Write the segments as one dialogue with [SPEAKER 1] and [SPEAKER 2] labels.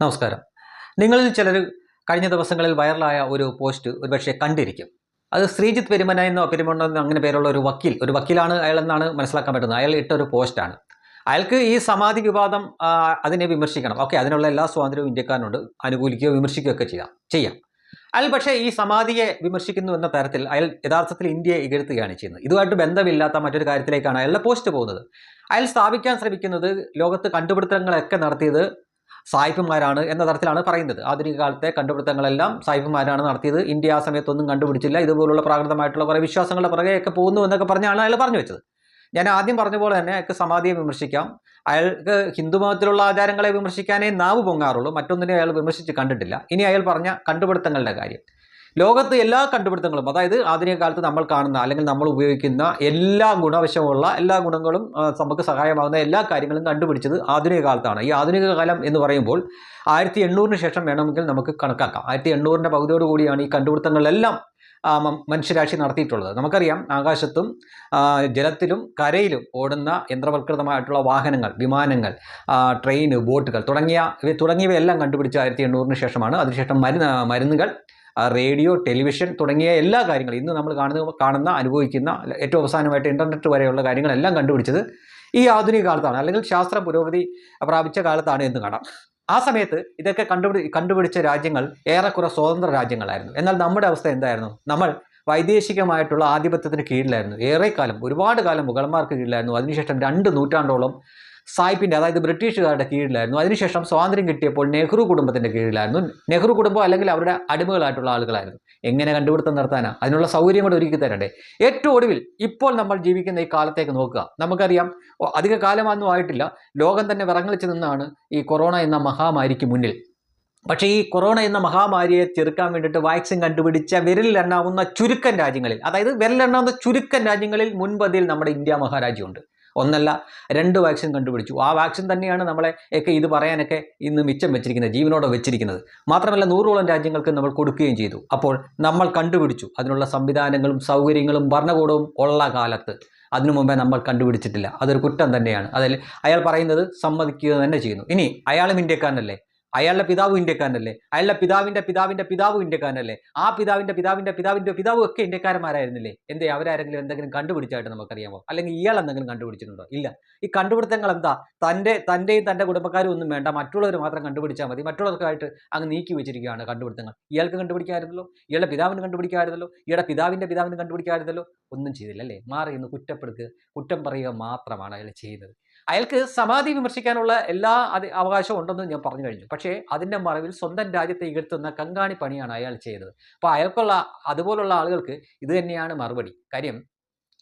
[SPEAKER 1] നമസ്കാരം. നിങ്ങളിൽ ചിലർ കഴിഞ്ഞ ദിവസങ്ങളിൽ വൈറലായ ഒരു പോസ്റ്റ് ഒരുപക്ഷെ കണ്ടിരിക്കും. അത് ശ്രീജിത്ത് പെരുമന എന്നോ പെരുമണ്ണ എന്നോ അങ്ങനെ പേരുള്ള ഒരു വക്കീൽ ഒരു വക്കീലാണ് അയാൾ എന്നാണ് മനസ്സിലാക്കാൻ പറ്റുന്നത്. അയാൾ ഇട്ട ഒരു പോസ്റ്റാണ്. അയാൾക്ക് ഈ സമാധി വിവാദം അതിനെ വിമർശിക്കണം. ഓക്കെ അതിനുള്ള എല്ലാ സ്വാതന്ത്ര്യവും ഇന്ത്യക്കാരനുണ്ട്. അനുകൂലിക്കുകയോ വിമർശിക്കുകയോ ഒക്കെ ചെയ്യാം. ചെയ്യാം. അയാൾ പക്ഷേ ഈ സമാധിയെ വിമർശിക്കുന്നു എന്ന തരത്തിൽ അയാൾ യഥാർത്ഥത്തിൽ ഇന്ത്യയെ ഇകഴ്ത്തുകയാണ് ചെയ്യുന്നത്. ഇതുമായിട്ട് ബന്ധമില്ലാത്ത മറ്റൊരു കാര്യത്തിലേക്കാണ് അയാളുടെ പോസ്റ്റ് പോകുന്നത്. അയാൾ സ്ഥാപിക്കാൻ ശ്രമിക്കുന്നത് ലോകത്ത് കണ്ടുപിടുത്തങ്ങളൊക്കെ നടത്തിയത് സായിപ്പന്മാരാണ് എന്ന തരത്തിലാണ് പറയുന്നത്. ആധുനിക കാലത്തെ കണ്ടുപിടുത്തങ്ങളെല്ലാം സായിപ്പുമാരാണ് നടത്തിയത്. ഇന്ത്യ ആ സമയത്തൊന്നും കണ്ടുപിടിച്ചില്ല. ഇതുപോലുള്ള പ്രാകൃതമായിട്ടുള്ള കുറേ വിശ്വാസങ്ങളുടെ പുറകെയൊക്കെ പോകുന്നു എന്നൊക്കെ പറഞ്ഞാണ് അയാൾ പറഞ്ഞു വെച്ചത്. ഞാൻ ആദ്യം പറഞ്ഞ പോലെ തന്നെ അയാൾക്ക് സമാധിയെ വിമർശിക്കാം. അയാൾക്ക് ഹിന്ദുമതത്തിലുള്ള ആചാരങ്ങളെ വിമർശിക്കാനേ നാവ് പൊങ്ങാറുള്ളൂ. മറ്റൊന്നിനെ അയാൾ വിമർശിച്ച് കണ്ടിട്ടില്ല. ഇനി അയാൾ പറഞ്ഞ കണ്ടുപിടുത്തങ്ങളുടെ കാര്യം. ലോകത്ത് എല്ലാ കണ്ടുപിടുത്തങ്ങളും അതായത് ആധുനിക കാലത്ത് നമ്മൾ കാണുന്ന അല്ലെങ്കിൽ നമ്മൾ ഉപയോഗിക്കുന്ന എല്ലാ ഗുണവശമുള്ള എല്ലാ ഗുണങ്ങളും നമുക്ക് സഹായമാകുന്ന എല്ലാ കാര്യങ്ങളും കണ്ടുപിടിച്ചത് ആധുനിക കാലത്താണ്. ഈ ആധുനിക കാലം എന്ന് പറയുമ്പോൾ ആയിരത്തി എണ്ണൂറിന് ശേഷം വേണമെങ്കിൽ നമുക്ക് കണക്കാക്കാം. ആയിരത്തി എണ്ണൂറിന്റെ പകുതിയോട് കൂടിയാണ് ഈ കണ്ടുപിടുത്തങ്ങളെല്ലാം മനുഷ്യരാശി നടത്തിയിട്ടുള്ളത്. നമുക്കറിയാം ആകാശത്തും ജലത്തിലും കരയിലും ഓടുന്ന യന്ത്രവൽകൃതമായിട്ടുള്ള വാഹനങ്ങൾ വിമാനങ്ങൾ ട്രെയിന് ബോട്ടുകൾ തുടങ്ങിയ തുടങ്ങിയവയെല്ലാം കണ്ടുപിടിച്ച ആയിരത്തി എണ്ണൂറിന് ശേഷമാണ്. അതിനുശേഷം മരുന്ന് മരുന്നുകൾ റേഡിയോ ടെലിവിഷൻ തുടങ്ങിയ എല്ലാ കാര്യങ്ങളും ഇന്ന് നമ്മൾ കാണുന്ന കാണുന്ന അനുഭവിക്കുന്ന ഏറ്റവും അവസാനമായിട്ട് ഇന്റർനെറ്റ് വരെയുള്ള കാര്യങ്ങളെല്ലാം കണ്ടുപിടിച്ചത് ഈ ആധുനിക കാലത്താണ്. അല്ലെങ്കിൽ ശാസ്ത്ര പുരോഗതി പ്രാപിച്ച കാലത്താണ് എന്ന് കാണാം. ആ സമയത്ത് ഇതൊക്കെ കണ്ടുപിടി കണ്ടുപിടിച്ച രാജ്യങ്ങൾ ഏറെക്കുറെ സ്വതന്ത്ര രാജ്യങ്ങളായിരുന്നു. എന്നാൽ നമ്മുടെ അവസ്ഥ എന്തായിരുന്നു? നമ്മൾ വൈദേശികമായിട്ടുള്ള ആധിപത്യത്തിന് കീഴിലായിരുന്നു. ഏറെക്കാലം ഒരുപാട് കാലം മുഗളന്മാർക്ക് കീഴിലായിരുന്നു. അതിനുശേഷം രണ്ട് നൂറ്റാണ്ടോളം സായിപ്പിന്റെ അതായത് ബ്രിട്ടീഷുകാരുടെ കീഴിലായിരുന്നു. അതിനുശേഷം സ്വാതന്ത്ര്യം കിട്ടിയപ്പോൾ നെഹ്റു കുടുംബത്തിന്റെ കീഴിലായിരുന്നു. നെഹ്റു കുടുംബം അല്ലെങ്കിൽ അവരുടെ അടിമകളായിട്ടുള്ള ആളുകളായിരുന്നു. എങ്ങനെ കണ്ടുപിടുത്തം നടത്താനാ? അതിനുള്ള സൗകര്യം കൂടെ ഒരുക്കി തരണ്ടേ? ഏറ്റവും ഒടുവിൽ ഇപ്പോൾ നമ്മൾ ജീവിക്കുന്ന ഈ കാലത്തേക്ക് നോക്കുക. നമുക്കറിയാം അധിക കാലമൊന്നും ആയിട്ടില്ല. ലോകം തന്നെ വിറങ്ങളിച്ച് നിന്നാണ് ഈ കൊറോണ എന്ന മഹാമാരിക്ക് മുന്നിൽ. പക്ഷേ ഈ കൊറോണ എന്ന മഹാമാരിയെ ചെറുക്കാൻ വേണ്ടിയിട്ട് വാക്സിൻ കണ്ടുപിടിച്ച വിരലിലെണ്ണാവുന്ന ചുരുക്കൻ രാജ്യങ്ങളിൽ അതായത് വിരലിലെണ്ണാവുന്ന ചുരുക്കൻ രാജ്യങ്ങളിൽ മുൻപതിൽ നമ്മുടെ ഇന്ത്യ മഹാരാജ്യമുണ്ട്. ഒന്നല്ല രണ്ട് വാക്സിൻ കണ്ടുപിടിച്ചു. ആ വാക്സിൻ തന്നെയാണ് നമ്മളെ ഒക്കെ ഇത് പറയാനൊക്കെ ഇന്ന് മിച്ചം വെച്ചിരിക്കുന്നത് ജീവനോടെ വെച്ചിരിക്കുന്നത്. മാത്രമല്ല നൂറോളം രാജ്യങ്ങൾക്ക് നമ്മൾ കൊടുക്കുകയും ചെയ്തു. അപ്പോൾ നമ്മൾ കണ്ടുപിടിച്ചു. അതിനുള്ള സംവിധാനങ്ങളും സൗകര്യങ്ങളും ഭരണകൂടവും ഉള്ള കാലത്ത്. അതിനു മുമ്പേ നമ്മൾ കണ്ടുപിടിച്ചിട്ടില്ല. അതൊരു കുറ്റം തന്നെയാണ്. അതിൽ അയാൾ പറയുന്നത് സമ്മതിക്കുക തന്നെ ചെയ്യുന്നു. ഇനി അയാളും ഇന്ത്യക്കാരനല്ലേ? അയാളുടെ പിതാവ് ഇന്ത്യക്കാരനല്ലേ? അയാളുടെ പിതാവിന്റെ പിതാവിന്റെ പിതാവ് ഇന്ത്യക്കാരനല്ലേ? ആ പിതാവിന്റെ പിതാവിന്റെ പിതാവിന്റെ പിതാവ് ഒക്കെ ഇന്ത്യക്കാരന്മാരായിരുന്നില്ലേ? എന്തേ അവരാരെങ്കിലും എന്തെങ്കിലും കണ്ടുപിടിച്ചായിട്ട് നമുക്കറിയാമോ? അല്ലെങ്കിൽ ഇയാൾ എന്തെങ്കിലും കണ്ടുപിടിച്ചിട്ടുണ്ടോ? ഇല്ല. ഈ കണ്ടുപിടുത്തങ്ങൾ എന്താ? തന്റെ തന്റെയും തന്റെ കുടുംബക്കാരും ഒന്നും വേണ്ട. മറ്റുള്ളവർ മാത്രം കണ്ടുപിടിച്ചാൽ മതി. മറ്റുള്ളവർക്കായിട്ട് അങ്ങ് നീക്കി വെച്ചിരിക്കുകയാണ് കണ്ടുപിടുത്തങ്ങൾ. ഇയാൾക്ക് കണ്ടുപിടിക്കാമായിരുന്നല്ലോ? ഇയാളുടെ പിതാവിന് കണ്ടുപിടിക്കാമായിരുന്നല്ലോ? ഇയാളുടെ പിതാവിന്റെ പിതാവിന് കണ്ടുപിടിക്കാമായിരുന്നല്ലോ? ഒന്നും ചെയ്തില്ല അല്ലേ മാറി ഇന്ന് കുറ്റപ്പെടുത്തുക കുറ്റം പറയുക മാത്രമാണ് അയാൾ ചെയ്യുന്നത്. അയാൾക്ക് സമാധി വിമർശിക്കാനുള്ള എല്ലാ അവകാശവും ഉണ്ടെന്ന് ഞാൻ പറഞ്ഞു കഴിഞ്ഞു. പക്ഷേ അതിന്റെ മറവിൽ സ്വന്തം രാജ്യത്തെ ഇകഴ്ത്തുന്ന കങ്കാണി പണിയാണ് അയാൾ ചെയ്തത്. അപ്പോൾ അയാൾക്കുള്ള അതുപോലുള്ള ആളുകൾക്ക് ഇത് തന്നെയാണ് മറുപടി. കാര്യം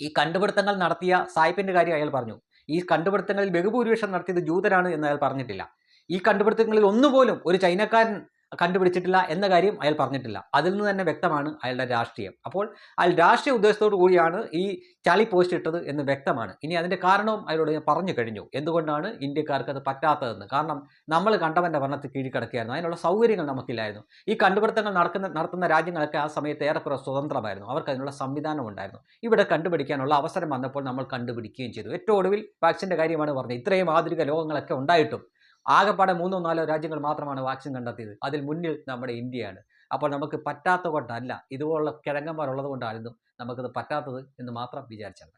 [SPEAKER 1] ഈ കണ്ടുപിടുത്തങ്ങൾ നടത്തിയ സായിപ്പിന്റെ കാര്യം അയാൾ പറഞ്ഞു. ഈ കണ്ടുപിടുത്തങ്ങളിൽ ബഹുഭൂരിപക്ഷം നടത്തിയത് ജൂതരാണ് എന്ന് അയാൾ പറഞ്ഞിട്ടില്ല. ഈ കണ്ടുപിടുത്തങ്ങളിൽ ഒന്നുപോലും ഒരു ചൈനക്കാരൻ കണ്ടുപിടിച്ചിട്ടില്ല എന്ന കാര്യം അയാൾ പറഞ്ഞിട്ടില്ല. അതിൽ നിന്ന് തന്നെ വ്യക്തമാണ് അയാളുടെ രാഷ്ട്രീയം. അപ്പോൾ അയാൾ രാഷ്ട്രീയ ഉദ്ദേശത്തോടു കൂടിയാണ് ഈ ചളി പോസ്റ്റ് ഇട്ടത് എന്ന് വ്യക്തമാണ്. ഇനി അതിന്റെ കാരണവും അയാളോട് ഞാൻ പറഞ്ഞു കഴിഞ്ഞു. എന്തുകൊണ്ടാണ് ഇന്ത്യക്കാർക്ക് അത് പറ്റാത്തതെന്ന്? കാരണം നമ്മൾ കണ്ടവന്റെ ഭരണത്തിൽ കീഴിക്കിടക്കുകയായിരുന്നു. അതിനുള്ള സൗകര്യങ്ങൾ നമുക്കില്ലായിരുന്നു. ഈ കണ്ടുപിടുത്തങ്ങൾ നടക്കുന്ന നടത്തുന്ന രാജ്യങ്ങളൊക്കെ ആ സമയത്ത് ഏറെക്കുറെ സ്വതന്ത്രമായിരുന്നു. അവർക്ക് അതിനുള്ള സംവിധാനം ഉണ്ടായിരുന്നു. ഇവിടെ കണ്ടുപിടിക്കാനുള്ള അവസരം വന്നപ്പോൾ നമ്മൾ കണ്ടുപിടിക്കുകയും ചെയ്തു. ഏറ്റവും ഒടുവിൽ വാക്സിന്റെ കാര്യമാണ് പറഞ്ഞത്. ഇത്രയും ആധുനിക ലോകങ്ങളൊക്കെ ഉണ്ടായിട്ടും ആകെപ്പാടെ മൂന്നോ നാലോ രാജ്യങ്ങൾ മാത്രമാണ് വാക്സിൻ കണ്ടെത്തിയത്. അതിൽ മുന്നിൽ നമ്മുടെ ഇന്ത്യയാണ്. അപ്പോൾ നമുക്ക് പറ്റാത്ത കൊണ്ടല്ല ഇതുപോലുള്ള കിഴങ്ങന്മാരുള്ളത് കൊണ്ടായിരുന്നു നമുക്കത് പറ്റാത്തത് എന്ന് മാത്രം വിചാരിച്ചാൽ